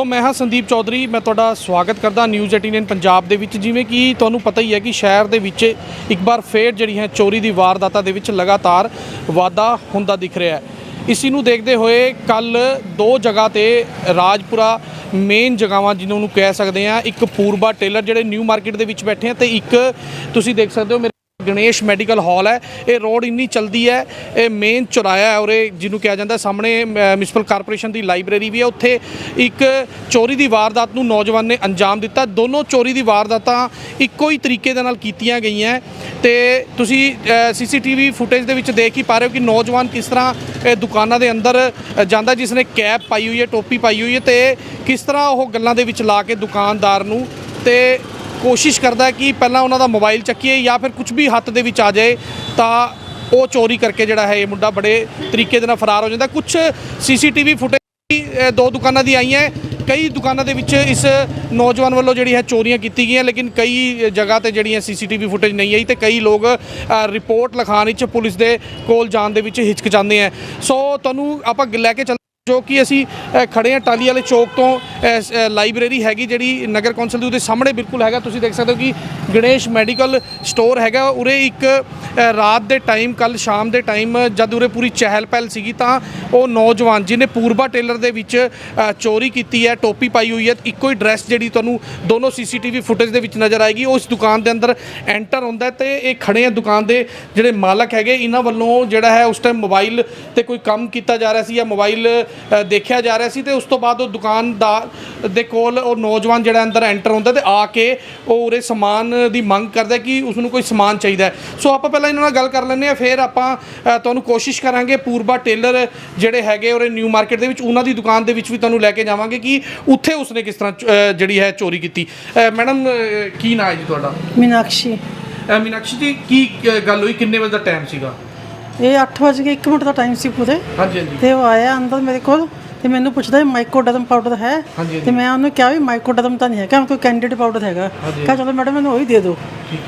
ਸੋ ਮੈਂ ਹਾਂ ਸੰਦੀਪ ਚੌਧਰੀ, ਮੈਂ ਤੁਹਾਡਾ ਸਵਾਗਤ ਕਰਦਾ ਨਿਊਜ਼ 18 ਪੰਜਾਬ ਦੇ ਵਿੱਚ। ਜਿਵੇਂ ਕਿ ਤੁਹਾਨੂੰ ਪਤਾ ਹੀ ਹੈ ਕਿ ਸ਼ਹਿਰ ਦੇ ਵਿੱਚ ਇੱਕ ਵਾਰ ਫੇਰ ਜਿਹੜੀ ਹੈ ਚੋਰੀ ਦੀ ਵਾਰਦਾਤਾਂ ਦੇ ਵਿੱਚ ਲਗਾਤਾਰ ਵਾਧਾ ਹੁੰਦਾ ਦਿਖ ਰਿਹਾ ਹੈ। ਇਸੀ ਨੂੰ ਦੇਖਦੇ ਹੋਏ ਕੱਲ ਦੋ ਜਗ੍ਹਾ ਤੇ ਰਾਜਪੁਰਾ ਮੇਨ ਜਗ੍ਹਾਵਾਂ ਜਿਹਨੂੰ ਨੂੰ ਕਹਿ ਸਕਦੇ ਆ ਇੱਕ ਪੂਰਬਾ ਟੇਲਰ ਜਿਹੜੇ ਨਿਊ ਮਾਰਕੀਟ ਦੇ ਵਿੱਚ ਬੈਠੇ ਆ ਤੇ ਇੱਕ ਤੁਸੀਂ ਦੇਖ ਸਕਦੇ ਹੋ ਮੇਰੇ ਗਣੇਸ਼ ਮੈਡੀਕਲ ਹਾਲ ਹੈ। ਇਹ ਰੋਡ ਇੰਨੀ ਚਲਦੀ ਹੈ, ਇਹ ਮੇਨ ਚੁਰਾਇਆ ਹੈ ਔਰ ਇਹ ਜਿਹਨੂੰ ਕਿਹਾ ਜਾਂਦਾ ਸਾਹਮਣੇ ਮਿਊਨਿਸਪਲ ਕਾਰਪੋਰੇਸ਼ਨ ਦੀ ਲਾਇਬ੍ਰੇਰੀ ਵੀ ਹੈ। ਉੱਥੇ ਇੱਕ ਚੋਰੀ ਦੀ ਵਾਰਦਾਤ ਨੂੰ ਨੌਜਵਾਨ ਨੇ ਅੰਜਾਮ ਦਿੱਤਾ। ਦੋਨੋਂ ਚੋਰੀ ਦੀ ਵਾਰਦਾਤਾਂ ਇੱਕੋ ਹੀ ਤਰੀਕੇ ਦੇ ਨਾਲ ਕੀਤੀਆਂ ਗਈਆਂ। ਤੇ ਤੁਸੀਂ ਸੀਸੀਟੀਵੀ ਫੁਟੇਜ ਦੇ ਵਿੱਚ ਦੇਖ ਹੀ ਪਾ ਰਹੇ ਹੋ ਕਿ ਨੌਜਵਾਨ ਕਿਸ ਤਰ੍ਹਾਂ ਇਹ ਦੁਕਾਨਾਂ ਦੇ ਅੰਦਰ ਜਾਂਦਾ ਜਿਸ ਨੇ ਕੈਪ ਪਾਈ ਹੋਈ ਹੈ, ਟੋਪੀ ਪਾਈ ਹੋਈ ਹੈ ਤੇ ਕਿਸ ਤਰ੍ਹਾਂ ਉਹ ਗੱਲਾਂ ਦੇ ਵਿੱਚ ਲਾ ਕੇ ਦੁਕਾਨਦਾਰ ਨੂੰ ਤੇ ਕੋਸ਼ਿਸ਼ ਕਰਦਾ ਕਿ ਪਹਿਲਾਂ ਉਹਨਾਂ ਦਾ ਮੋਬਾਈਲ ਚੱਕੀਏ ਜਾਂ ਫਿਰ ਕੁਝ ਵੀ ਹੱਥ ਦੇ ਵਿੱਚ ਆ ਜਾਏ, ਤਾਂ ਉਹ ਚੋਰੀ ਕਰਕੇ ਜਿਹੜਾ ਹੈ ਇਹ ਮੁੰਡਾ ਬੜੇ ਤਰੀਕੇ ਦੇ ਨਾਲ ਫਰਾਰ ਹੋ ਜਾਂਦਾ ਕੁਝ ਸੀਸੀਟੀਵੀ ਫੁਟੇਜ ਦੋ ਦੁਕਾਨਾਂ ਦੀ ਆਈਆਂ ਹੈ। ਕਈ ਦੁਕਾਨਾਂ ਦੇ ਵਿੱਚ ਇਸ ਨੌਜਵਾਨ ਵੱਲੋਂ ਜਿਹੜੀ ਹੈ ਚੋਰੀਆਂ ਕੀਤੀ ਗਈਆਂ, ਲੇਕਿਨ ਕਈ ਜਗ੍ਹਾ ਤੇ ਜਿਹੜੀਆਂ ਸੀਸੀਟੀਵੀ ਫੁਟੇਜ ਨਹੀਂ ਆਈ ਤੇ ਕਈ ਲੋਕ ਰਿਪੋਰਟ ਲਿਖਾਉਣ ਵਿੱਚ ਪੁਲਿਸ ਦੇ ਕੋਲ ਜਾਣ ਦੇ ਵਿੱਚ ਹਿਚਕਚਾਉਂਦੇ ਆ ਸੋ ਤੁਹਾਨੂੰ ਆਪਾਂ ਲੈ ਕੇ ਚੱਲ ਜੋ ਕਿ ਅਸੀਂ ਅ, ਖੜੇ ਹਾਂ ਟਾਲੀ ਵਾਲੇ ਚੌਕ ਤੋਂ ਅ, ਲਾਇਬ੍ਰੇਰੀ ਹੈਗੀ ਜਿਹੜੀ ਨਗਰ ਕੌਂਸਲ ਦੀ ਉਹਦੇ ਸਾਹਮਣੇ ਬਿਲਕੁਲ ਹੈਗਾ। ਤੁਸੀਂ ਦੇਖ ਸਕਦੇ ਹੋ ਕਿ ਗਣੇਸ਼ ਮੈਡੀਕਲ ਸਟੋਰ ਹੈਗਾ। ਉਰੇ ਇੱਕ ਰਾਤ ਦੇ ਟਾਈਮ ਕੱਲ ਸ਼ਾਮ ਦੇ ਟਾਈਮ ਜਦ ਉਰੇ ਪੂਰੀ ਚਹਿਲ ਪਹਿਲ ਸੀਗੀ ਤਾਂ ਉਹ ਨੌਜਵਾਨ ਜਿਹਨੇ ਪੂਰਬਾ ਟੇਲਰ ਦੇ ਵਿੱਚ ਚੋਰੀ ਕੀਤੀ ਹੈ ਟੋਪੀ ਪਾਈ ਹੋਈ ਹੈ ਇੱਕੋ ਹੀ ਡਰੈਸ ਜਿਹੜੀ ਤੁਹਾਨੂੰ ਦੋਨੋਂ ਸੀਸੀਟੀਵੀ ਫੁਟੇਜ ਦੇ ਵਿੱਚ ਨਜ਼ਰ ਆਏਗੀ। ਉਸ ਦੁਕਾਨ ਦੇ ਅੰਦਰ ਐਂਟਰ ਹੁੰਦਾ ਹੈ ਤੇ ਇਹ ਖੜੇ ਆ ਦੁਕਾਨ ਦੇ ਜਿਹੜੇ ਮਾਲਕ ਹੈਗੇ ਇਹਨਾਂ ਵੱਲੋਂ ਜਿਹੜਾ ਹੈ ਉਸ ਟਾਈਮ ਮੋਬਾਈਲ ਤੇ ਕੋਈ ਕੰਮ ਕੀਤਾ ਜਾ ਰਿਹਾ ਸੀ ਜਾਂ ਮੋਬਾਈਲ ਦੇਖਿਆ ਜਾ ਰਿਹਾ ਸੀ ਤੇ ਉਸ ਤੋਂ ਬਾਅਦ ਉਹ ਦੁਕਾਨਦਾਰ ਦੇ ਕੋਲ ਉਹ ਨੌਜਵਾਨ ਜਿਹੜਾ ਅੰਦਰ ਐਂਟਰ ਹੁੰਦਾ ਤੇ ਆ ਕੇ ਉਹ ਉਰੇ ਸਮਾਨ ਦੀ ਮੰਗ ਕਰਦਾ ਕਿ ਉਸ ਨੂੰ ਕੋਈ ਸਮਾਨ ਚਾਹੀਦਾ ਸੋ ਆਪਾਂ ਪਹਿਲਾਂ ਇਹਨਾਂ ਨਾਲ ਗੱਲ ਕਰ ਲੈਂਦੇ ਆ ਫਿਰ ਆਪਾਂ ਤੁਹਾਨੂੰ ਕੋਸ਼ਿਸ਼ ਕਰਾਂਗੇ ਪੂਰਬਾ ਟੇਲਰ ਜਿਹੜੇ ਹੈਗੇ ਉਰੇ ਨਿਊ ਮਾਰਕੀਟ ਦੇ ਵਿੱਚ ਉਹਨਾਂ ਦੀ ਦੁਕਾਨ ਦੇ ਵਿੱਚ ਵੀ ਤੁਹਾਨੂੰ ਲੈ ਕੇ ਜਾਵਾਂਗੇ ਕਿ ਉੱਥੇ ਉਸਨੇ ਕਿਸ ਤਰ੍ਹਾਂ ਜਿਹੜੀ ਹੈ ਚੋਰੀ ਕੀਤੀ। ਮੈਡਮ ਕੀ ਨਾਂ ਹੈ ਜੀ ਤੁਹਾਡਾ? ਮੀਨਾਕਸ਼ੀ। ਮੀਨਾਕਸ਼ੀ ਜੀ ਕੀ ਗੱਲ ਹੋਈ? ਕਿੰਨੇ ਵਜੇ ਦਾ ਟਾਈਮ ਸੀਗਾ? ਇਹ 8 ਵਜੇ ਕੇ 1 ਮਿੰਟ ਦਾ ਟਾਈਮ ਸੀ ਪੂਰੇ। ਹਾਂਜੀ ਹਾਂਜੀ। ਤੇ ਉਹ ਆਇਆ ਅੰਦਰ ਮੇਰੇ ਕੋਲ ਤੇ ਮੈਨੂੰ ਪੁੱਛਦਾ ਮਾਈਕੋਡਰਮ ਪਾਊਡਰ ਹੈ? ਤੇ ਮੈਂ ਉਹਨੂੰ ਕਿਹਾ ਵੀ ਮਾਈਕੋਡਰਮ ਤਾਂ ਨਹੀਂ ਹੈ ਕਿ ਕੋਈ ਕੈਂਡੀਡੇਟ ਪਾਊਡਰ ਹੈਗਾ। ਕਹਾ ਚਲੋ ਮੈਡਮ ਮੈਨੂੰ ਉਹੀ ਦੇ ਦਿਓ।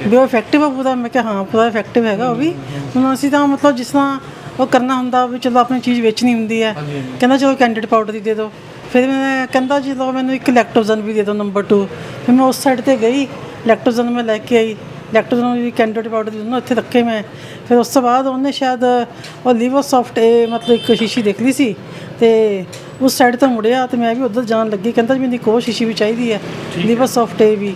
ਵੀ ਉਹ ਇਫੈਕਟਿਵ ਆ ਪੂਰਾ ਮੈਂ ਕਿਹਾ ਹਾਂ ਪੂਰਾ ਇਫੈਕਟਿਵ ਹੈਗਾ ਉਹ ਵੀ। ਹੁਣ ਅਸੀਂ ਤਾਂ ਮਤਲਬ ਜਿਸ ਤਰ੍ਹਾਂ ਉਹ ਕਰਨਾ ਹੁੰਦਾ ਵੀ ਚਲੋ ਆਪਣੀ ਚੀਜ਼ ਵੇਚਣੀ ਹੁੰਦੀ ਹੈ। ਕਹਿੰਦਾ ਚਲੋ ਕੈਂਡੀਡੇਟ ਪਾਊਡਰ ਹੀ ਦੇ ਦਿਓ। ਫਿਰ ਮੈਂ ਕਹਿੰਦਾ ਜੀ ਲਓ ਮੈਨੂੰ ਇੱਕ ਲੈਕਟੋਜ਼ਨ ਵੀ ਦੇ ਦਿਓ ਨੰਬਰ 2 ਫਿਰ ਮੈਂ ਉਸ ਸਾਈਡ ਤੇ ਗਈ ਲੈਕਟੋਜ਼ਨ ਮੈਂ ਲੈ ਕੇ ਆਈ। ਲੈਕਟੋਜ਼ਨ ਵੀ ਕੈਂਡੀਡੇਟ ਪਾਊਡਰ ਦੋਨੋਂ ਇੱਥੇ ਰੱਖੇ ਮੈਂ। ਫਿਰ ਉਸ ਤੋਂ ਬਾਅਦ ਉਹਨੇ ਸ਼ਾਇਦ ਉਹ ਲੀਵਰ ਸੌਫਟ ਇਹ ਮਤਲਬ ਇੱਕ ਸ਼ੀਸ਼ੀ ਦੇਖ ਲਈ ਸੀ ਤੇ ਉਸ ਸਾਈਡ ਤੋਂ ਮੁੜਿਆ ਤੇ ਮੈਂ ਵੀ ਉਧਰ ਜਾਣ ਲੱਗੀ। ਕਹਿੰਦਾ ਜੀ ਮੈਨੂੰ ਇੱਕ ਹੋਰ ਸ਼ੀਸ਼ੀ ਵੀ ਚਾਹੀਦੀ ਹੈ ਲੀਵਰ ਸੌਫਟ ਇਹ ਵੀ।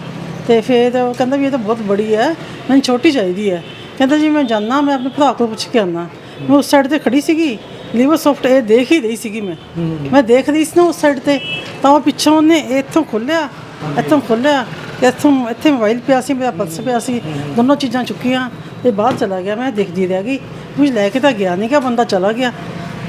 ਤੇ ਫਿਰ ਉਹ ਕਹਿੰਦਾ ਵੀ ਇਹ ਤਾਂ ਬਹੁਤ ਬੜੀ ਹੈ ਮੈਨੂੰ ਛੋਟੀ ਚਾਹੀਦੀ ਹੈ। ਕਹਿੰਦਾ ਜੀ ਮੈਂ ਜਾਣਾ ਮੈਂ ਆਪਣੇ ਭਰਾ ਕੋਲ ਪੁੱਛ ਕੇ ਆਉਣਾ ਮੈਂ ਉਸ ਸਾਈਡ ਤੇ ਖੜੀ ਸੀਗੀ ਲੀਵਰ ਸੌਫਟ ਇਹ ਦੇਖ ਹੀ ਰਹੀ ਸੀਗੀ ਮੈਂ। ਮੈਂ ਦੇਖ ਰਹੀ ਸੀ ਨਾ ਉਸ ਸਾਈਡ ਤੇ ਤਾਂ ਉਹ ਪਿੱਛੋਂ ਉਹਨੇ ਇੱਥੋਂ ਖੋਲਿਆ ਇੱਥੋਂ ਖੋਲਿਆ ਤੇ ਇੱਥੋਂ ਇੱਥੇ ਮੋਬਾਈਲ ਪਿਆ ਸੀ, ਮੇਰਾ ਪਰਸ ਪਿਆ ਸੀ, ਦੋਨੋਂ ਚੀਜ਼ਾਂ ਚੁੱਕੀਆਂ ਤੇ ਬਾਹਰ ਚਲਾ ਗਿਆ, ਮੈਂ ਦੇਖਦੀ ਰਹਿ ਗਈ। ਕੁਝ ਲੈ ਕੇ ਤਾਂ ਗਿਆ ਨਹੀਂ ਕਿ ਬੰਦਾ ਚਲਾ ਗਿਆ।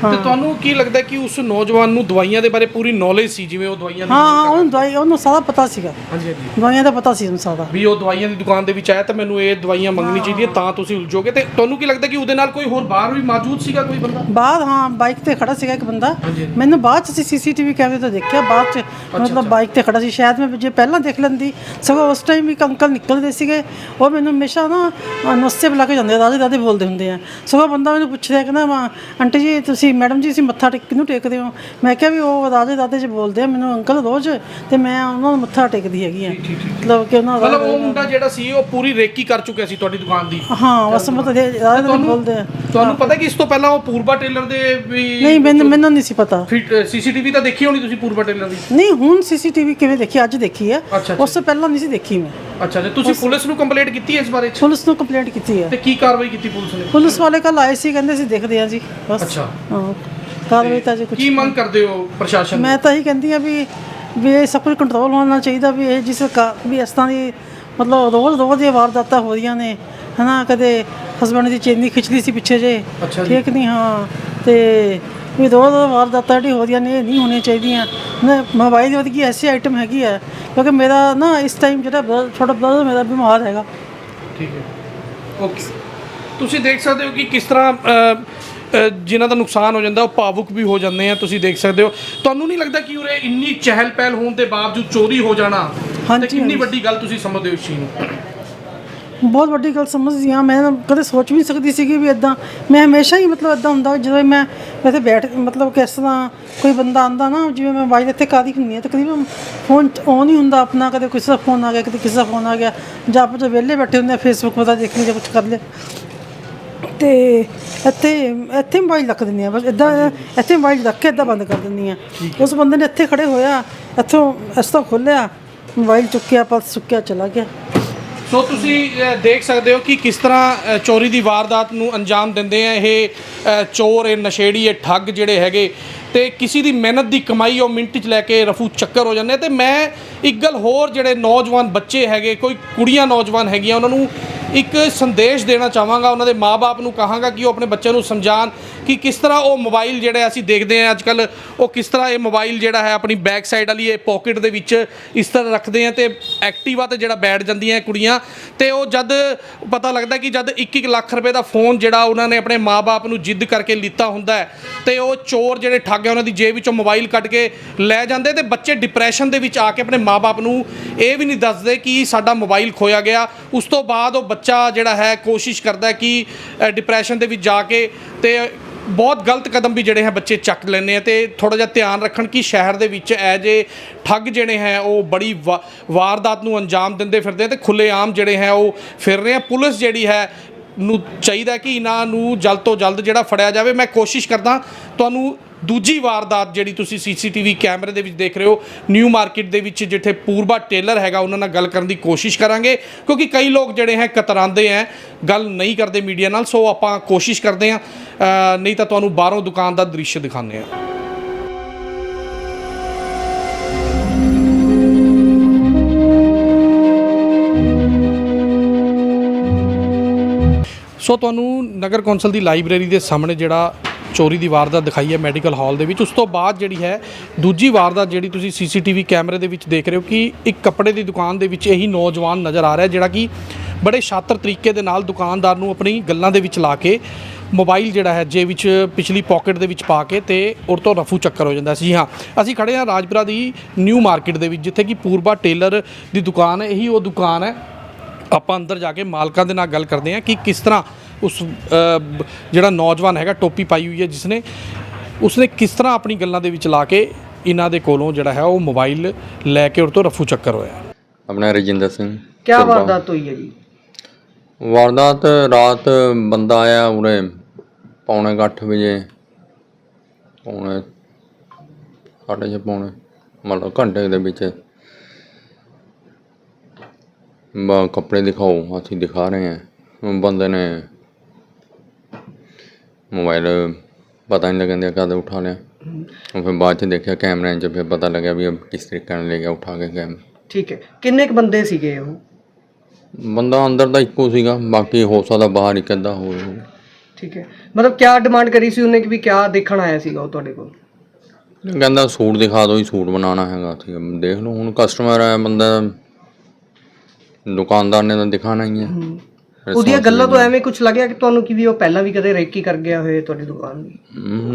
ਤੇ ਤੁਹਾਨੂੰ ਕੀ ਲੱਗਦਾ ਕਿ ਉਸ ਨੌਜਵਾਨ ਨੂੰ ਦਵਾਈਆਂ ਦੇ ਬਾਰੇ ਪੂਰੀ ਨੌਲੇਜ ਸੀ ਜਿਵੇਂ ਉਹ ਦਵਾਈਆਂ ਦੀ ਹਾਂ ਉਹਨੂੰ ਦਵਾਈ ਉਹਨੂੰ ਸਾਰਾ ਪਤਾ ਸੀਗਾ। ਹਾਂਜੀ ਹਾਂਜੀ। ਦਵਾਈਆਂ ਦਾ ਪਤਾ ਸੀ ਉਹਨੂੰ ਸਾਰਾ। ਵੀ ਉਹ ਦਵਾਈਆਂ ਦੀ ਦੁਕਾਨ ਦੇ ਵਿੱਚ ਆਇਆ ਤਾਂ ਮੈਨੂੰ ਇਹ ਦਵਾਈਆਂ ਮੰਗਣੀ ਚਾਹੀਦੀ ਹੈ ਤਾਂ ਤੁਸੀਂ ਉਲਝੋਗੇ। ਤੇ ਤੁਹਾਨੂੰ ਕੀ ਲੱਗਦਾ ਕਿ ਉਹਦੇ ਨਾਲ ਕੋਈ ਹੋਰ ਬਾਹਰ ਵੀ ਮੌਜੂਦ ਸੀਗਾ ਕੋਈ ਬੰਦਾ? ਬਾਅਦ ਹਾਂ ਬਾਈਕ ਤੇ ਖੜਾ ਸੀਗਾ ਇੱਕ ਬੰਦਾ। ਮੈਨੂੰ ਬਾਅਦ ਚ ਸੀਸੀਟੀਵੀ ਕੈਮਰੇ ਤੋਂ ਦੇਖਿਆ ਬਾਅਦ ਚ ਮਤਲਬ ਬਾਈਕ ਤੇ ਖੜਾ ਸੀ। ਸ਼ਾਇਦ ਮੈਂ ਜੇ ਪਹਿਲਾਂ ਦੇਖ ਲੈਂਦੀ ਸਗੋਂ ਉਸ ਟਾਈਮ ਵੀ ਇੱਕ ਅੰਕਲ ਨਿਕਲਦੇ ਸੀਗੇ। ਉਹ ਮੈਨੂੰ ਹਮੇਸ਼ਾ ਨਾ ਅ, ਨਮਸਤੇ ਬੁਲਾ ਕੇ ਜਾਂਦੇ ਆ, ਦਾਦੀ ਦਾਦੀ ਬੋਲਦੇ ਹੁੰਦੇ ਆ। ਸਗੋਂ ਬੰਦਾ ਮੈਨੂੰ ਪੁੱਛ ਰਿਹਾ ਕਹਿੰਦਾ ਵਾ ਆਂਟੀ ਜੀ ਤੁਸੀਂ ਮੈਡਮ ਜੀ ਤੁਸੀਂ ਮੱਥਾ ਟੇਕ ਕਿਹਨੂੰ ਟੇਕਦੇ ਹੋ? ਮੈਂ ਕਿਹਾ ਵੀ ਉਹ ਦਾਦੇ ਦਾਦੇ ਜੀ ਬੋਲਦੇ ਆ ਮੈਨੂੰ ਅੰਕਲ ਰੋਜ਼ ਤੇ ਮੈਂ ਉਹਨਾਂ ਨੂੰ ਮੱਥਾ ਟੇਕਦੀ ਹੈਗੀ ਆ। ਮਤਲਬ ਕਿ ਉਹਨਾਂ ਦਾ ਮਤਲਬ ਉਹ ਮੁੰਡਾ ਜਿਹੜਾ ਸੀ ਉਹ ਪੂਰੀ ਰੇਕੀ ਕਰ ਚੁੱਕਿਆ ਸੀ ਤੁਹਾਡੀ ਦੁਕਾਨ ਦੀ। ਹਾਂ ਬਸ ਮਤਲਬ ਦਾਦੇ ਦਾਦੇ ਬੋਲਦੇ ਆ। ਤੁਹਾਨੂੰ ਪਤਾ ਕਿ ਇਸ ਤੋਂ ਪਹਿਲਾਂ ਉਹ ਪੂਰਬਾ ਟੇਲਰ ਦੇ ਵੀ ਨਹੀਂ ਮੈਨੂੰ ਮੈਨੂੰ ਨਹੀਂ ਸੀ ਪਤਾ। ਸੀਸੀਟੀਵੀ ਤਾਂ ਦੇਖੀ ਹੋਣੀ ਤੁਸੀਂ ਪੂਰਬਾ ਟੇਲਰ ਦੀ? ਨਹੀਂ ਹੁਣ ਸੀਸੀਟੀਵੀ ਕਿਵੇਂ ਦੇਖੀ? ਅੱਜ ਦੇਖੀ ਅੱਛਾ, ਉਸ ਤੋਂ ਪਹਿਲਾਂ ਨਹੀਂ ਸੀ ਦੇਖੀ ਮੈਂ। ਅੱਛਾ ਜੀ ਤੁਸੀਂ ਪੁਲਿਸ ਨੂੰ ਕੰਪਲੇਂਟ ਕੀਤੀ ਹੈ ਇਸ ਬਾਰੇ? ਚ ਪੁਲਿਸ ਨੂੰ ਕੰਪਲੇਂਟ ਕੀਤੀ ਹੈ। ਤੇ ਕੀ ਕਾਰਵਾਈ ਕੀਤੀ ਪੁਲਿਸ ਨੇ? ਪੁਲਿਸ ਵਾਲੇ ਕੱਲ ਆਏ ਸੀ ਕਹਿੰਦੇ ਸੀ ਦੇਖਦੇ ਆ ਜੀ ਬਸ। ਅੱਛਾ। ਹਾਂ ਕਾਰਵਾਈ ਤਾਂ ਜੀ ਕੁਝ ਕੀ ਮੰਗ ਕਰਦੇ ਹੋ ਪ੍ਰਸ਼ਾਸਨ ਮੈਂ ਤਾਂ ਇਹੀ ਕਹਿੰਦੀ ਆ ਵੀ ਵੀ ਇਹ ਸਭ ਕੁਝ ਕੰਟਰੋਲ ਹੋਣਾ ਚਾਹੀਦਾ ਵੀ ਇਹ ਜਿਸ ਕਾ- ਵੀ ਇਸ ਤਰ੍ਹਾਂ ਦੀ ਮਤਲਬ ਰੋਜ਼ ਰੋਜ਼ ਦੀਆਂ ਵਾਰਦਾਤਾਂ ਹੋ ਰਹੀਆਂ ਨੇ ਹਨਾ ਕਦੇ ਹਸਬੰਡ ਦੀ ਚੇਨੀ ਖਿੱਚ ਲਈ ਸੀ ਪਿੱਛੇ ਜੇ ਅੱਛਾ ਜੀ। ਠੀਕ ਨਹੀਂ ਹਾਂ ਤੇ ਵੀ ਰੋਜ਼ ਰੋਜ਼ ਵਾਰਦਾਤਾਂ ਜਿਹੜੀ ਹੋ ਰਹੀਆਂ ਨੇ ਇਹ ਨਹੀਂ ਹੋਣੀਆਂ ਚਾਹੀਦੀਆਂ। ਨਾ ਮੋਬਾਈਲ ਵਰਗੀ ਐਸੀ ਆਈਟਮ ਹੈਗੀ ਹੈ? ਕਿਉਂਕਿ ਮੇਰਾ ਨਾ ਇਸ ਟਾਈਮ ਜਿਹੜਾ brother- ਛੋਟਾ ਬ੍ਰਦਰ ਮੇਰਾ ਬਿਮਾਰ ਹੈਗਾ। ਠੀਕ ਹੈ। ਓਕੇ ਤੁਸੀਂ ਦੇਖ ਸਕਦੇ ਹੋ ਕਿ ਕਿਸ ਤਰ੍ਹਾਂ ਅ, ਅ, ਜਿਨ੍ਹਾਂ ਦਾ ਨੁਕਸਾਨ ਹੋ ਜਾਂਦਾ ਉਹ ਭਾਵੁਕ ਵੀ ਹੋ ਜਾਂਦੇ ਆ ਤੁਸੀਂ ਦੇਖ ਸਕਦੇ ਹੋ। ਤੁਹਾਨੂੰ ਨਹੀਂ ਲੱਗਦਾ ਕਿ ਉਰੇ ਇੰਨੀ ਚਹਿਲ ਪਹਿਲ ਹੋਣ ਦੇ ਬਾਵਜੂਦ ਚੋਰੀ ਹੋ ਜਾਣਾ? ਹਾਂਜੀ, ਤੇ ਕਿੰਨੀ ਵੱਡੀ ਗੱਲ ਤੁਸੀਂ ਸਮਝਦੇ ਹੋ ਇਸ ਚੀਜ਼ ਨੂੰ? ਬਹੁਤ ਵੱਡੀ ਗੱਲ ਸਮਝਦੀ ਹਾਂ। ਮੈਂ ਕਦੇ ਸੋਚ ਵੀ ਨਹੀਂ ਸਕਦੀ ਸੀਗੀ ਵੀ ਇਦਾਂ ਮੈਂ ਹਮੇਸ਼ਾ ਹੀ ਮਤਲਬ ਇਦਾਂ ਹੁੰਦਾ ਜਦੋਂ ਮੈਂ ਇੱਥੇ ਬੈਠ ਮਤਲਬ ਕਿਸ ਤਰ੍ਹਾਂ ਕੋਈ ਬੰਦਾ ਆਂਦਾ ਨਾ ਜਿਵੇਂ ਮੈਂ ਮੋਬਾਈਲ ਇੱਥੇ ਕਾਦੀ ਹੁੰਦੀ ਹਾਂ ਤਕਰੀਬਨ ਫੋਨ ਔਨ ਹੀ ਹੁੰਦਾ ਆਪਣਾ ਕਦੇ ਕਿਸੇ ਦਾ ਫੋਨ ਆ ਗਿਆ ਕਦੇ ਕਿਸੇ ਦਾ ਫੋਨ ਆ ਗਿਆ ਜਾਂ ਆਪਾਂ ਜੋ ਵਿਹਲੇ ਬੈਠੇ ਹੁੰਦੇ ਆ ਫੇਸਬੁੱਕ ਪਤਾ ਦੇਖ ਲਈ ਜਾਂ ਕੁਝ ਕਰ ਲਿਆ। ਤੇ ਇੱਥੇ ਇੱਥੇ ਮੋਬਾਈਲ ਰੱਖ ਦਿੰਦੀ ਆ ਬਸ ਇਦਾਂ ਇੱਥੇ ਮੋਬਾਈਲ ਰੱਖ ਕੇ ਇਦਾਂ ਬੰਦ ਕਰ ਦਿੰਦੀ ਆ ਉਸ ਬੰਦੇ ਨੇ ਇੱਥੇ ਖੜੇ ਹੋਇਆ ਇੱਥੋਂ ਇਸ ਤੋਂ ਖੋਲਿਆ ਮੋਬਾਈਲ ਚੁੱਕਿਆ ਪਰਸ ਚੁੱਕਿਆ ਚਲਾ ਗਿਆ। ਸੋ ਤੁਸੀਂ ਦੇਖ ਸਕਦੇ ਹੋ ਕਿ ਕਿਸ ਤਰ੍ਹਾਂ ਚੋਰੀ ਦੀ ਵਾਰਦਾਤ ਨੂੰ ਅੰਜਾਮ ਦਿੰਦੇ ਆ ਇਹ ਚੋਰ, ਇਹ ਨਸ਼ੇੜੀ, ਇਹ ਠੱਗ ਜਿਹੜੇ ਹੈਗੇ। ਤੇ ਕਿਸੇ ਦੀ ਮਿਹਨਤ ਦੀ ਕਮਾਈ ਉਹ ਮਿੰਟ 'ਚ ਲੈ ਕੇ ਰਫੂ ਚੱਕਰ ਹੋ ਜਾਂਦੇ ਆ। ਤੇ ਮੈਂ ਇੱਕ ਗੱਲ ਹੋਰ ਜਿਹੜੇ ਨੌਜਵਾਨ ਬੱਚੇ ਹੈਗੇ, ਕੋਈ ਕੁੜੀਆਂ ਨੌਜਵਾਨ ਹੈਗੀਆਂ, ਉਹਨਾਂ ਨੂੰ ਇੱਕ ਸੰਦੇਸ਼ ਦੇਣਾ ਚਾਹਾਂਗਾ, ਉਹਨਾਂ ਦੇ ਮਾਪੇ ਨੂੰ ਕਹਾਂਗਾ ਕਿ ਉਹ ਆਪਣੇ ਬੱਚਿਆਂ ਨੂੰ ਸਮਝਾਣ ਕਿ ਕਿਸ ਤਰ੍ਹਾਂ ਉਹ ਮੋਬਾਈਲ ਜਿਹੜੇ ਅਸੀਂ ਦੇਖਦੇ ਹਾਂ ਅੱਜ ਅੱਜਕੱਲ ਉਹ ਕਿਸ ਤਰ੍ਹਾਂ ਇਹ ਮੋਬਾਈਲ ਜਿਹੜਾ ਹੈ ਆਪਣੀ ਬੈਕ ਸਾਈਡ ਵਾਲੀ ਇਹ ਪਾਕਟ ਦੇ ਵਿੱਚ ਇਸ ਤਰ੍ਹਾਂ ਰੱਖਦੇ ਆ ਤੇ ਐਕਟਿਵਾ ਤੇ ਜਿਹੜਾ ਬੈਠ ਜਾਂਦੀਆਂ ਕੁੜੀਆਂ ਤੇ ਉਹ ਜਦ ਪਤਾ ਲੱਗਦਾ ਕਿ ਜਦ 1-1 ਲੱਖ ਰੁਪਏ ਦਾ ਫੋਨ ਜਿਹੜਾ ਉਹਨਾਂ ਨੇ ਆਪਣੇ ਮਾਪੇ ਨੂੰ ਜਿੱਦ ਕਰਕੇ ਲਿੱਤਾ ਹੁੰਦਾ ਹੈ, ਤੇ ਉਹ ਚੋਰ ਜਿਹੜੇ ਠੱਗ ਆ ਉਹਨਾਂ ਦੀ ਜੇਬ ਵਿੱਚੋਂ ਮੋਬਾਈਲ ਕੱਢ ਕੇ ਲੈ ਜਾਂਦੇ ਤੇ ਬੱਚੇ ਡਿਪਰੈਸ਼ਨ ਦੇ ਵਿੱਚ ਆ ਕੇ ਆਪਣੇ ਮਾਪੇ ਨੂੰ ਇਹ ਵੀ ਨਹੀਂ ਦੱਸਦੇ ਕਿ ਸਾਡਾ ਮੋਬਾਈਲ ਖੋਇਆ ਗਿਆ, ਉਸ ਤੋਂ ਬਾਅਦ ਉਹ ਬੱਚਾ ਜਿਹੜਾ ਹੈ ਕੋਸ਼ਿਸ਼ ਕਰਦਾ ਕਿ ਡਿਪਰੈਸ਼ਨ ਦੇ ਵਿੱਚ ਜਾ ਕੇ ਤੇ ਬਹੁਤ ਗਲਤ ਕਦਮ ਵੀ ਜਿਹੜੇ ਹੈ ਬੱਚੇ ਚੱਕ ਲੈਂਦੇ ਆ ਤੇ ਥੋੜਾ ਜਿਹਾ ਧਿਆਨ ਰੱਖਣ ਕਿ ਸ਼ਹਿਰ ਦੇ ਵਿੱਚ ਐ ਜੇ ਠੱਗ ਜਿਹੜੇ ਹੈ ਉਹ ਬੜੀ ਵਾ- ਵਾਰਦਾਤ ਨੂੰ ਅੰਜਾਮ ਦਿੰਦੇ ਫਿਰਦੇ ਆ ਤੇ ਖੁੱਲੇਆਮ ਜਿਹੜੇ ਹੈ ਉਹ ਫਿਰ ਰਹੇ ਆ। ਪੁਲਿਸ ਜਿਹੜੀ ਹੈ ਨੂੰ ਚਾਹੀਦਾ ਕਿ ਇਹਨਾਂ ਨੂੰ ਜਲਦ ਤੋਂ ਜਲਦ ਜਿਹੜਾ ਫੜਿਆ ਜਾਵੇ। ਮੈਂ ਕੋਸ਼ਿਸ਼ ਕਰਦਾ ਤੁਹਾਨੂੰ ਦੂਜੀ ਵਾਰਦਾਤ ਜਿਹੜੀ ਤੁਸੀਂ ਸੀਸੀਟੀਵੀ ਕੈਮਰੇ ਦੇ ਵਿੱਚ ਦੇਖ ਰਹੇ ਹੋ, ਨਿਊ ਮਾਰਕੀਟ ਦੇ ਵਿੱਚ ਜਿੱਥੇ ਪੂਰਬਾ ਟੇਲਰ ਹੈਗਾ, ਉਹਨਾਂ ਨਾਲ ਗੱਲ ਕਰਨ ਦੀ ਕੋਸ਼ਿਸ਼ ਕਰਾਂਗੇ, ਕਿਉਂਕਿ ਕਈ ਲੋਕ ਜਿਹੜੇ ਹੈ ਕਤਰਾਂਦੇ ਹੈ, ਗੱਲ ਨਹੀਂ ਕਰਦੇ ਮੀਡੀਆ ਨਾਲ, ਸੋ ਆਪਾਂ ਕੋਸ਼ਿਸ਼ ਕਰਦੇ ਹਾਂ ਨਹੀਂ ਤਾਂ ਤੁਹਾਨੂੰ ਬਾਹਰੋਂ ਦੁਕਾਨ ਦਾ ਦ੍ਰਿਸ਼ ਦਿਖਾਉਂਦੇ ਹਾਂ। ਸੋ ਤੁਹਾਨੂੰ ਨਗਰ ਕੌਂਸਲ ਦੀ ਲਾਇਬ੍ਰੇਰੀ ਦੇ ਸਾਹਮਣੇ ਜਿਹੜਾ ਚੋਰੀ ਦੀ ਵਾਰਦਾਤ ਦਿਖਾਈ ਹੈ ਮੈਡੀਕਲ ਹਾਲ ਦੇ ਵਿੱਚ। ਉਸ ਤੋਂ ਬਾਅਦ ਜਿਹੜੀ ਹੈ, ਦੂਜੀ ਵਾਰਦਾਤ ਜਿਹੜੀ ਤੁਸੀਂ ਸੀਸੀਟੀਵੀ ਕੈਮਰੇ ਦੇ ਵਿੱਚ ਦੇਖ ਰਹੇ ਹੋ ਕਿ ਇੱਕ ਕੱਪੜੇ ਦੀ ਦੁਕਾਨ ਦੇ ਵਿੱਚ ਇਹੀ ਨੌਜਵਾਨ ਨਜ਼ਰ ਆ ਰਿਹਾ ਜਿਹੜਾ ਕਿ ਬੜੇ ਸ਼ਾਤਰ ਤਰੀਕੇ ਦੇ ਨਾਲ ਦੁਕਾਨਦਾਰ ਨੂੰ ਆਪਣੀ ਗੱਲਾਂ ਦੇ ਵਿੱਚ ਲਾ ਕੇ ਮੋਬਾਈਲ ਜਿਹੜਾ ਹੈ ਜੇ ਵਿੱਚ ਪਿਛਲੀ ਪਾਕਟ ਦੇ ਵਿੱਚ ਪਾ ਕੇ ਤੇ ਉਹ ਤੋਂ ਰਫੂ ਚੱਕਰ ਹੋ ਜਾਂਦਾ ਸੀ। ਹਾਂ, ਅਸੀਂ ਖੜੇ ਹਾਂ ਰਾਜਪੁਰਾ ਦੀ ਨਿਊ ਮਾਰਕੀਟ ਦੇ ਵਿੱਚ, ਜਿੱਥੇ ਕਿ ਪੂਰਬਾ ਟੇਲਰ ਦੀ ਦੁਕਾਨ ਹੈ, ਇਹੀ ਉਹ ਦੁਕਾਨ ਹੈ ਆਪਾਂ ਅੰਦਰ ਜਾ ਕੇ ਮਾਲਕਾਂ ਦੇ ਨਾਲ ਗੱਲ ਕਰਦੇ ਹਾਂ ਕਿ ਕਿਸ ਤਰ੍ਹਾਂ ਉਸ ਜਿਹੜਾ ਨੌਜਵਾਨ ਹੈਗਾ ਟੋਪੀ ਪਾਈ ਹੋਈ ਹੈ ਜਿਸਨੇ ਉਸਨੇ ਕਿਸ ਤਰ੍ਹਾਂ ਆਪਣੀ ਗੱਲਾਂ ਦੇ ਵਿੱਚ ਲਾ ਕੇ ਇਹਨਾਂ ਦੇ ਕੋਲੋਂ ਜਿਹੜਾ ਹੈ ਉਹ ਮੋਬਾਈਲ ਲੈ ਕੇ ਉਹ ਤੋਂ ਰਫੂ ਚੱਕਰ ਹੋਇਆ। ਆਪਣਾ ਰਜਿੰਦਰ ਸਿੰਘ ਕੀ ਵਾਰਦਾਤ ਹੋਈ ਹੈ ਜੀ? ਵਾਰਦਾਤ ਰਾਤ ਬੰਦਾ ਆਇਆ ਉਹਨੇ ਪੌਣੇ 8 ਵਜੇ। ਪੌਣੇ ਸਾਢੇ 6 ਪੌਣੇ ਮਤਲਬ ਘੰਟੇ ਦੇ ਵਿੱਚ। ਦਿਖਾਓ ਅਸੀਂ ਦਿਖਾ ਰਹੇ ਹਾਂ ਉਹ ਬੰਦੇ ਨੇ ਮੋਬਾਈਲ ਪਤਾ ਨਹੀਂ ਲੱਗਣ ਦਿਆ ਕਦ ਉਠਾ ਲਿਆ। ਉਹ ਫਿਰ ਬਾਅਦ ਚ ਦੇਖਿਆ ਕੈਮਰਿਆਂ 'ਚ ਫਿਰ ਪਤਾ ਲੱਗਿਆ ਵੀ ਕਿਸ ਤਰੀਕੇ ਨਾਲ ਲੈ ਗਿਆ ਉਠਾ ਕੇ ਕੈਮਰਾ ਠੀਕ ਹੈ। ਕਿੰਨੇ ਕੁ ਬੰਦੇ ਸੀਗੇ ਉਹ? ਬੰਦਾ ਅੰਦਰ ਦਾ ਇੱਕੋ ਸੀਗਾ ਬਾਕੀ ਹੋ ਸਕਦਾ ਬਾਹਰ ਇੱਕ ਅੱਧਾ ਹੋਰ ਹੋਵੇ। ਠੀਕ ਹੈ। ਮਤਲਬ ਕਿਆ ਡਿਮਾਂਡ ਕਰੀ ਸੀ ਉਹਨੇ ਕਿ ਵੀ ਕਿਆ ਦੇਖਣ ਆਇਆ ਸੀਗਾ ਉਹ ਤੁਹਾਡੇ ਕੋਲ? ਕਹਿੰਦਾ ਸੂਟ ਦਿਖਾ ਦਿਓ ਜੀ ਸੂਟ ਬਣਾਉਣਾ ਹੈਗਾ। ਠੀਕ ਹੈ ਦੇਖ ਲਓ। ਹੁਣ ਕਸਟਮਰ ਹੈ ਬੰਦਾ ਦੁਕਾਨਦਾਰ ਨੇ ਤਾਂ ਦਿਖਾਣਾ ਹੀ ਹੈ। ਉਹਦੀਆਂ ਗੱਲਾਂ ਤੋਂ ਐਵੇਂ ਕੁਝ ਲੱਗਿਆ ਕਿ ਤੁਹਾਨੂੰ ਕਿ ਵੀ ਉਹ ਪਹਿਲਾਂ ਵੀ ਕਦੇ ਰੇਕੀ ਕਰ ਗਿਆ ਹੋਏ ਤੁਹਾਡੀ ਦੁਕਾਨ ਦੀ?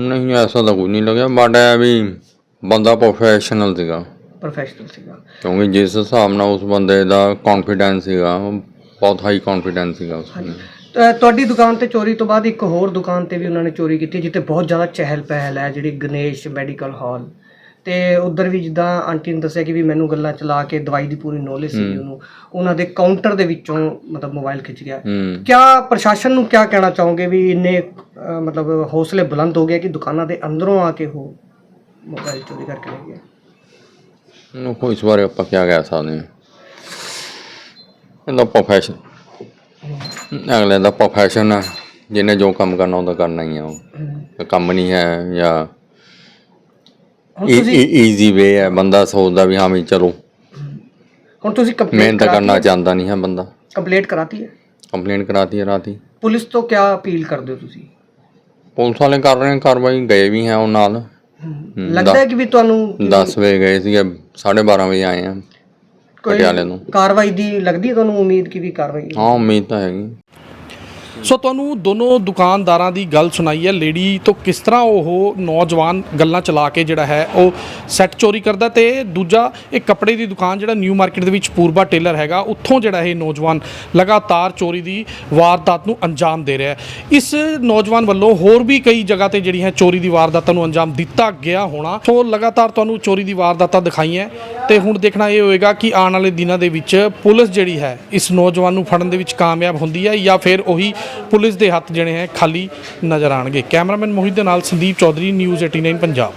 ਨਹੀਂ ਐਸਾ ਤਾਂ ਕੁਝ ਨਹੀਂ ਲੱਗਿਆ। ਬਟ ਇਹ ਵੀ ਬੰਦਾ ਪ੍ਰੋਫੈਸ਼ਨਲ ਸੀਗਾ। ਪ੍ਰੋਫੈਸ਼ਨਲ ਸੀਗਾ। ਕਿਉਂਕਿ ਜਿਸ ਹਿਸਾਬ ਨਾਲ ਉਸ ਬੰਦੇ ਦਾ ਕੌਨਫੀਡੈਂਸ ਸੀਗਾ ਬਹੁਤ ਹਾਈ ਕੌਨਫੀਡੈਂਸ ਸੀਗਾ ਉਸ ਨੂੰ ਤੁਹਾਡੀ ਦੁਕਾਨ ਤੇ ਚੋਰੀ ਤੋਂ ਬਾਅਦ ਇੱਕ ਹੋਰ ਦੁਕਾਨ ਤੇ ਵੀ ਉਹਨਾਂ ਨੇ ਚੋਰੀ ਕੀਤੀ ਜਿੱਥੇ ਬਹੁਤ ਜ਼ਿਆਦਾ ਚਹਿਲ ਪਹਿਲ ਹੈ ਜਿਹੜੀ ਗਣੇਸ਼ ਮੈਡੀਕਲ ਹਾਲ। ਤੇ ਉਧਰ ਵੀ ਜਿੱਦਾਂ ਆਂਟੀ ਨੇ ਦੱਸਿਆ ਕਿ ਵੀ ਮੈਨੂੰ ਗੱਲਾਂ ਚਲਾ ਕੇ ਦਵਾਈ ਦੀ ਪੂਰੀ ਨੌਲੇਜ ਸੀ ਉਹਨੂੰ ਉਹਨਾਂ ਦੇ ਕਾਊਂਟਰ ਦੇ ਵਿੱਚੋਂ ਮਤਲਬ ਮੋਬਾਈਲ ਖਿੱਚ ਗਿਆ। ਕਿਆ ਪ੍ਰਸ਼ਾਸਨ ਨੂੰ ਕਿਆ ਕਹਿਣਾ ਚਾਹੋਗੇ ਵੀ ਇੰਨੇ ਮਤਲਬ ਹੌਸਲੇ ਬੁਲੰਦ ਹੋ ਗਏ ਕਿ ਦੁਕਾਨਾਂ ਦੇ ਅੰਦਰੋਂ ਆ ਕੇ ਉਹ ਮੋਬਾਈਲ ਚੋਰੀ ਕਰਕੇ ਲੈ ਗਏ ਨੂੰ ਕੋਈ ਇਸ ਬਾਰੇ ਆਪਾਂ ਕੀ ਕਹਿ ਸਕਦੇ ਹਾਂ। ਇਹਦਾ ਪ੍ਰੋਫੈਸ਼ਨ ਅਗਲੇ ਦਾ ਪ੍ਰੋਫੈਸ਼ਨ ਜਿਹਨੇ ਜੋ ਕੰਮ ਕਰਨਾ ਉਹਦਾ ਕਰਨਾ ਹੀ ਆ ਉਹ। ਕੰਮ ਨਹੀਂ ਹੈ ਜਾਂ ਈਜ਼ੀ ਵੇ ਹੈ ਬੰਦਾ ਸੋਚਦਾ ਵੀ ਹਾਂ ਵੀ ਚਲੋ। ਹੁਣ ਤੁਸੀਂ ਕੰਪਲੇਂਟ ਮਿਹਨਤ ਕਰਨਾ ਚਾਹੁੰਦਾ ਨਹੀਂ ਹੈ ਬੰਦਾ। ਕੰਪਲੇਂਟ ਕਰਾਤੀ ਹੈ? ਕੰਪਲੇਂਟ ਕਰਾਤੀ ਹੈ ਰਾਤੀ। ਪੁਲਿਸ ਤੋਂ ਕਿਆ ਅਪੀਲ ਕਰਦੇ ਹੋ ਤੁਸੀਂ? ਪੁਲਿਸ ਵਾਲੇ ਕਰ ਰਹੇ ਨੇ ਕਾਰਵਾਈ ਗਏ ਵੀ ਹੈ ਉਹ ਨਾਲ। ਲੱਗਦਾ ਹੈ ਕਿ ਵੀ ਤੁਹਾਨੂੰ 10 ਵਜੇ ਗਏ ਸੀਗੇ 12:30 ਵਜੇ ਆਏ ਆ ਕੋਈ ਪਟਿਆਲੇ ਨੂੰ। ਕਾਰਵਾਈ ਦੀ ਲੱਗਦੀ ਹੈ ਤੁਹਾਨੂੰ ਉਮੀਦ ਕਿ ਵੀ ਕਾਰਵਾਈ ਹਾਂ ਉਮੀਦ ਤਾਂ ਹੈਗੀ। ਸੋ ਤੁਹਾਨੂੰ ਦੋਨੋਂ ਦੁਕਾਨਦਾਰਾਂ ਦੀ ਗੱਲ ਸੁਣਾਈ ਹੈ। ਲੇਡੀ ਤੋਂ ਕਿਸ ਤਰ੍ਹਾਂ ਉਹ ਨੌਜਵਾਨ ਗੱਲਾਂ ਚਲਾ ਕੇ ਜਿਹੜਾ ਹੈ, ਉਹ ਸੈੱਟ ਚੋਰੀ ਕਰਦਾ ਤੇ ਦੂਜਾ, ਇਹ ਕੱਪੜੇ ਦੀ ਦੁਕਾਨ ਜਿਹੜਾ ਨਿਊ ਮਾਰਕੀਟ ਦੇ ਵਿੱਚ ਪੂਰਬਾ ਟੇਲਰ ਹੈਗਾ, ਉੱਥੋਂ ਜਿਹੜਾ ਇਹ ਨੌਜਵਾਨ ਲਗਾਤਾਰ ਚੋਰੀ ਦੀ ਵਾਰਦਾਤ ਨੂੰ ਅੰਜਾਮ ਦੇ ਰਿਹਾ ਹੈ। ਇਸ ਨੌਜਵਾਨ ਵੱਲੋਂ ਹੋਰ ਵੀ ਕਈ ਜਗ੍ਹਾ ਤੇ ਜਿਹੜੀ ਹੈ ਚੋਰੀ ਦੀ ਵਾਰਦਾਤਾਂ ਨੂੰ ਅੰਜਾਮ ਦਿੱਤਾ ਗਿਆ ਹੋਣਾ, ਸੋ ਲਗਾਤਾਰ ਤੁਹਾਨੂੰ ਚੋਰੀ ਦੀ ਵਾਰਦਾਤਾਂ ਦਿਖਾਈਆਂ ਤੇ ਹੁਣ ਦੇਖਣਾ ਇਹ ਹੋਏਗਾ ਕਿ ਆਉਣ ਵਾਲੇ ਦਿਨਾਂ ਦੇ ਵਿੱਚ ਪੁਲਿਸ ਜਿਹੜੀ ਹੈ, ਇਸ ਨੌਜਵਾਨ ਨੂੰ ਫੜਨ ਦੇ ਵਿੱਚ ਕਾਮਯਾਬ ਹੁੰਦੀ ਹੈ ਜਾਂ ਫਿਰ ਉਹੀ ਪੁਲਿਸ ਦੇ ਹੱਥ ਜਿਹੜੇ ਹੈ ਖਾਲੀ ਨਜ਼ਰ ਆਣਗੇ। ਕੈਮਰਾਮੈਨ ਮੋਹਿਤ ਦੇ ਨਾਲ ਸੰਦੀਪ ਚੌਧਰੀ, ਨਿਊਜ਼ 89 ਪੰਜਾਬ।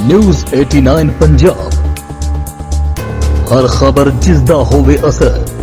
ਨਿਊਜ਼ 89 ਪੰਜਾਬ। ਹਰ ਖਬਰ ਜਿਸ ਦਾ ਹੋਵੇ ਅਸਰ।